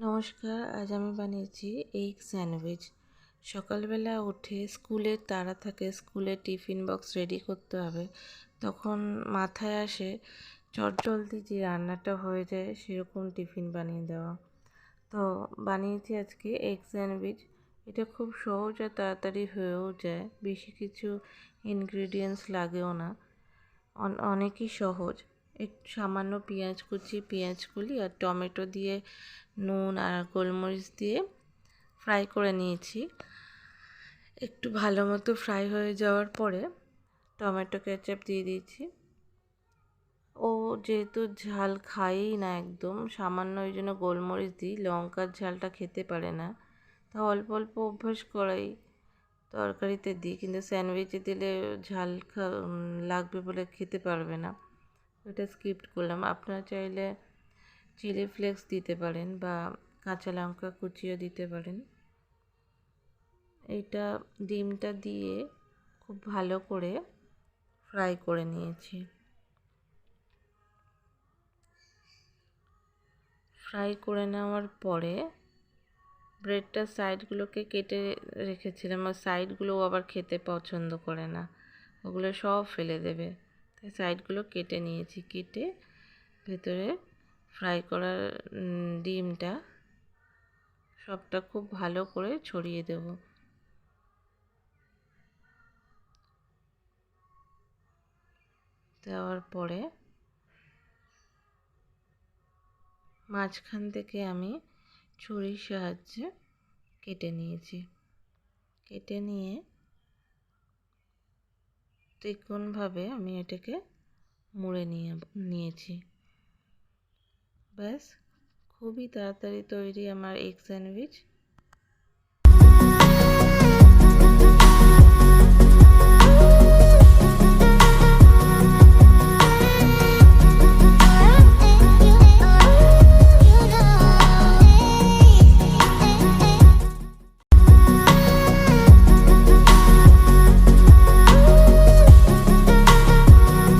নমস্কার, আজ আমি বানিয়েছি এগ স্যান্ডউইচ। সকালবেলা উঠে স্কুলের তারা থাকে, স্কুলে টিফিন বক্স রেডি করতে হবে। তখন মাথায় আসে চটজলদি যে রান্নাটা হয়ে যায় সেরকম টিফিন বানিয়ে দেওয়া। তো বানিয়েছি আজকে এগ স্যান্ডউইচ। এটা খুব সহজ আর তাড়াতাড়ি হয়েও যায়, বেশি কিছু ইনগ্রিডিয়েন্টস লাগেও না। অনেকই সহজ। একটু সামান্য পেঁয়াজ কুচি, পেঁয়াজ কুলি আর টমেটো দিয়ে নুন আর গোলমরিচ দিয়ে ফ্রাই করে নিয়েছি। একটু ভালো মতো ফ্রাই হয়ে যাওয়ার পরে টমেটো কেচাপ দিয়ে দিয়েছি। ও যেহেতু ঝাল খায়ই না একদম, সামান্য ওই জন্য গোলমরিচ দিই, লঙ্কার ঝালটা খেতে পারে না। তা অল্প অল্প অভ্যাস করাই তরকারিতে দিই, কিন্তু স্যান্ডউইচে দিলে ঝাল লাগবে বলে খেতে পারবে না। ওটা স্কিপ্ট করলাম। আপনারা চাইলে চিলি ফ্লেক্স দিতে পারেন বা কাঁচা লঙ্কা কুচিও দিতে পারেন। এইটা ডিমটা দিয়ে খুব ভালো করে ফ্রাই করে নিয়েছি। ফ্রাই করে নেওয়ার পরে ব্রেডটার সাইডগুলোকে কেটে রেখেছিলাম, আর সাইডগুলো আবার খেতে পছন্দ করে না। ওগুলো সব ফেলে দেবে। তাই সাইডগুলো কেটে নিয়েছি, কেটে ভেতরে ফ্রাই করা ডিমটা সবটা খুব ভালো করে ছড়িয়ে দেব। দেওয়ার পরে মাঝখান থেকে আমি ছুরির সাহায্যে কেটে নিয়েছি। কেটে নিয়ে ত্রিকোণভাবে আমি এটাকে মুড়ে নিয়ে নিয়েছি। ব্যাস খুবই তাড়াতাড়ি তৈরি আমার এগ স্যান্ডউইচ।